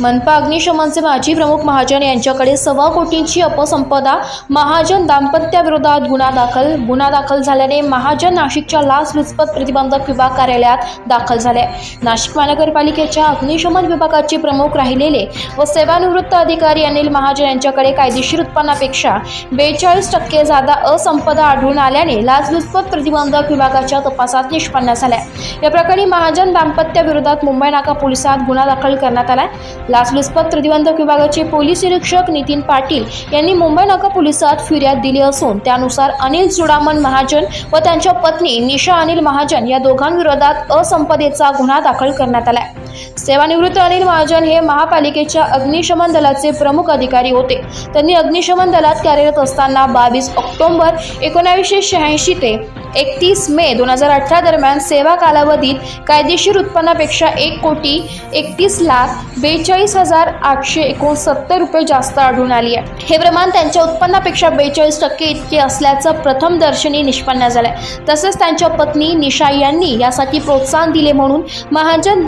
मनपा अग्निशमनचे माजी प्रमुख महाजन यांच्याकडे सव्वा कोटींची अपसंपदा महाजन दाम्पत्याविरोधात गुन्हा दाखल गुन्हा दाखल झाल्याने महाजन नाशिकच्या लाचलुचपत प्रतिबंधक विभाग कार्यालयात दाखल झाले. नाशिक महानगरपालिकेच्या अग्निशमन विभागाचे प्रमुख राहिलेले व सेवानिवृत्त अधिकारी अनिल महाजन यांच्याकडे कायदेशीर उत्पन्नापेक्षा बेचाळीस टक्के जादा असंपदा आढळून आल्याने लाचलुचपत प्रतिबंधक विभागाच्या तपासात निष्पन्न झाल्या. या प्रकरणी महाजन दाम्पत्याविरोधात मुंबई नाका पोलिसात गुन्हा दाखल करण्यात आलाय. लाचलुचपत प्रतिबंधक विभागाचे पोलीस निरीक्षक नितीन पाटील यांनी मुंबई नाका पोलिसात फिर्याद दिली असून त्यानुसार अनिल चुडामन महाजन व त्यांच्या पत्नी निशा अनिल महाजन या दोघांविरोधात असंपदेचा गुन्हा दाखल करण्यात आला आहे सेवानिवृत्त अनिल महाजन हे महापालिकेच्या अग्निशमन दलाचे प्रमुख अधिकारी होते. त्यांनी अग्निशमन दलात कार्यरत असताना बावीस ऑक्टोबर एकोणावीसशे शहाऐंशी ते एकतीस मे दोन हजार अठरा दरम्यान सेवा कालावधीत कायदेशीर उत्पन्नापेक्षा एक कोटी एकतीस लाख बेचाळीस हजार आठशे एकोणसत्तर रुपये जास्त आढळून आली आहे. हे प्रमाण त्यांच्या उत्पन्नापेक्षा बेचाळीस टक्के इतके असल्याचं प्रथम दर्शनी निष्पन्न झालंय. तसेच त्यांच्या पत्नी निशा यांनी यासाठी प्रोत्साहन दिले म्हणून महाजन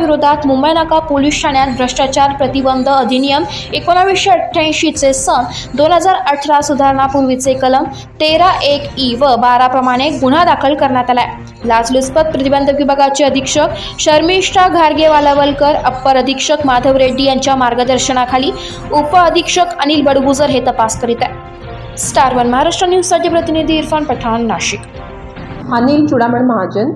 विरोधात मुंबई नाका पोलीस ठाण्यात भ्रष्टाचार प्रतिबंध अधिनियम एकोणावीसशे अठ्ठ्याऐंशीचे सन दोन हजार अठरा सुधारणापूर्वीचे कलम तेरा एक ई व बारा प्रमाणे गुन्हा दाखल करण्यात आलाय. लाचलुचपत प्रतिबंधक विभागाचे अधीक्षक शर्मिष्ठा घारगे वालावलकर अप्पर अधीक्षक माधव रेड्डी यांच्या मार्गदर्शनाखाली उप अधीक्षक अनिल बडगुजर हे तपास करीत आहे स्टार वन महाराष्ट्र न्यूजसाठी प्रतिनिधी इरफान पठाण नाशिक. अनिल चुडामण महाजन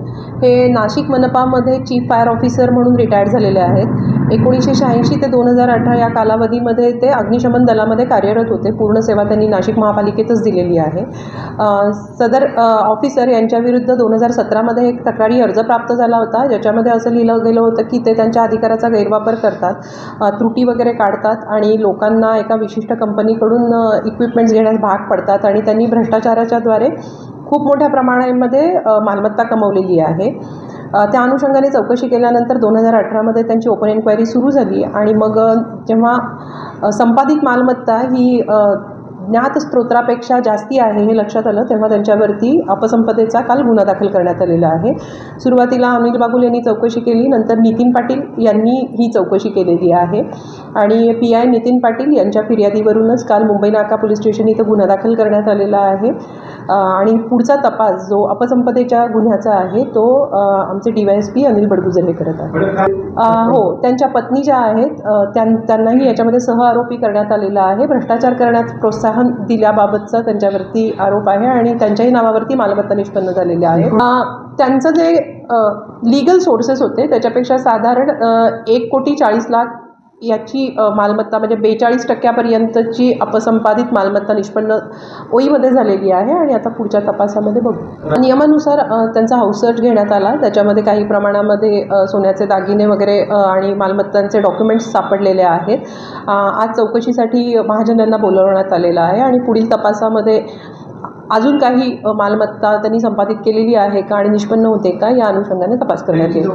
हे नाशिक मनपामध्ये चीफ फायर ऑफिसर म्हणून रिटायर्ड झालेले आहेत. एकोणीसशे शहाऐंशी ते दोन हजार अठरा या कालावधीमध्ये ते अग्निशमन दलामध्ये कार्यरत होते. पूर्ण सेवा त्यांनी नाशिक महापालिकेतच दिलेली आहे. सदर ऑफिसर यांच्याविरुद्ध दोन हजार सतरामध्ये एक तक्रारी अर्ज प्राप्त झाला होता. ज्याच्यामध्ये असं लिहिलं गेलं होतं की ते त्यांच्या अधिकाराचा गैरवापर करतात त्रुटी वगैरे काढतात आणि लोकांना एका विशिष्ट कंपनीकडून इक्विपमेंट्स घेण्यास भाग पडतात आणि त्यांनी भ्रष्टाचाराच्याद्वारे खूप मोठ्या प्रमाणामध्ये मालमत्ता कमवलेली आहे. त्या अनुषंगाने चौकशी केल्यानंतर दोन हजार अठरामध्ये त्यांची ओपन एन्क्वायरी सुरू झाली आणि मग जेव्हा संपादित मालमत्ता ही ज्ञात स्त्रोत्रापेक्षा जास्ती आहे हे लक्षात आलं तेव्हा त्यांच्यावरती अपसंपदेचा काल गुन्हा दाखल करण्यात आलेला आहे. सुरुवातीला अनिल बागुल यांनी चौकशी केली नंतर नितीन पाटील यांनी ही चौकशी केलेली आहे. आणि पी आय नितीन पाटील यांच्या फिर्यादीवरूनच काल मुंबई नाका पोलीस स्टेशन इथं गुन्हा दाखल करण्यात आलेला आहे. आणि पुढचा तपास जो अपसंपदेच्या गुन्ह्याचा आहे तो आमचे D Y S P Anil Badgujar हे करत आहेत हो त्यांच्या पत्नी ज्या आहेत त्यां त्यांनाही याच्यामध्ये सहआरोपी करण्यात आलेला आहे. भ्रष्टाचार करण्यास प्रोत्साहन दिल्याबाबतचा त्यांच्यावरती आरोप आहे आणि त्यांच्याही नावावरती मालमत्ता निष्पन्न झालेली आहे. त्यांचं जे लीगल सोर्सेस होते त्याच्यापेक्षा साधारण एक कोटी चाळीस लाख याची मालमत्ता म्हणजे बेचाळीस टक्क्यापर्यंतची अपसंपादित मालमत्ता निष्पन्न ओईमध्ये झालेली आहे आणि आता पुढच्या तपासामध्ये बघू. नियमानुसार त्यांचा हाऊस सर्च घेण्यात आला. त्याच्यामध्ये काही प्रमाणामध्ये सोन्याचे दागिने वगैरे आणि मालमत्तांचे डॉक्युमेंट्स सापडलेले आहेत. आज चौकशीसाठी महाजनांना बोलवण्यात आलेलं आहे आणि पुढील तपासामध्ये अजून काही मालमत्ता त्यांनी संपादित केलेली आहे का आणि निष्पन्न होते का या अनुषंगाने तपास करण्यात येईल.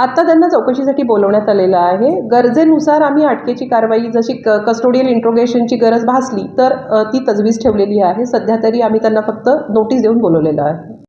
आता त्यांना चौकशीसाठी बोलवण्यात आलेलं आहे. गरजेनुसार आम्ही अटकेची कारवाई जशी क कस्टोडियल इंट्रोगेशनची गरज भासली तर ती तजवीज ठेवलेली आहे. सध्या तरी आम्ही त्यांना फक्त नोटीस देऊन बोलवलेलं आहे.